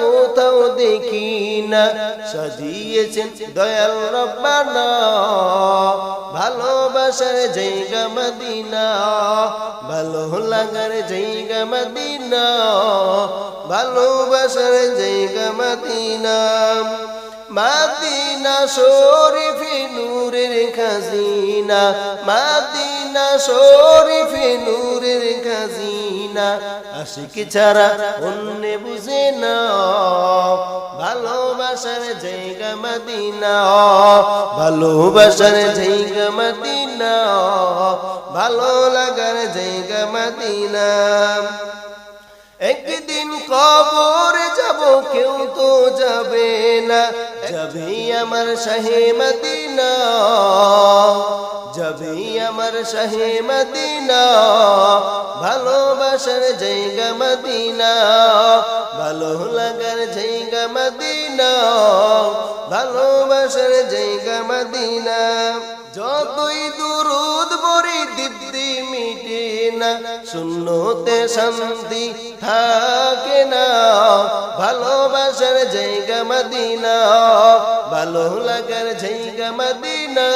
কোথাও দেখি না। সাজিয়েছেন দয়াল রব্বানা। ভালোবাসার জায়গা মদিনা। ভালো লাগার জায়গা মদিনা। ভালোবাসার জায়গা মদিনা। মাদিনা শরীফে নূরের খাজিনা। মাদিনা শরীফে খাজিনা আশিক ছাড়া অন্য বুঝে না। ভালোবাসার জায়গা মদিনা। ভালোবাসার জায়গা মদিনা। ভালো লাগার জায়গা মদিনা। একদিন কবরে যাব, কেউ তো যাবে না। যাবে আমার শাহে মদিনা। যাবে আমার শাহে মদিনা। ভালোবাসার জায়গা মদিনা, ভালো লাগার জায়গা মদিনা ভালোবাসার জায়গা মদিনা। যতই দুরুদ বরি দিব্যি মিটে না, শূন্যতে শান্তি থাকে না। ভালোবাসার জায়গা মদিনা, ভালো লাগার জায়গা মদিনা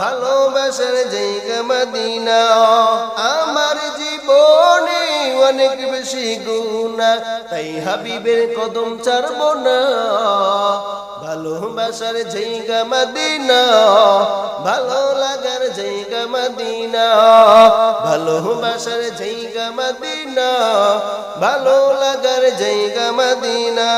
ভালোবাসার জায়গা মদিনা। অনেক বেশি গুণা, তাই হাবিবের কদম ছাড়ব না। ভালোবাসার জায়গা মদিনা, ভালো লাগার জায়গা মদিনা। ভালোবাসার জায়গা মদিনা, ভালো লাগার জায়গা মদিনা।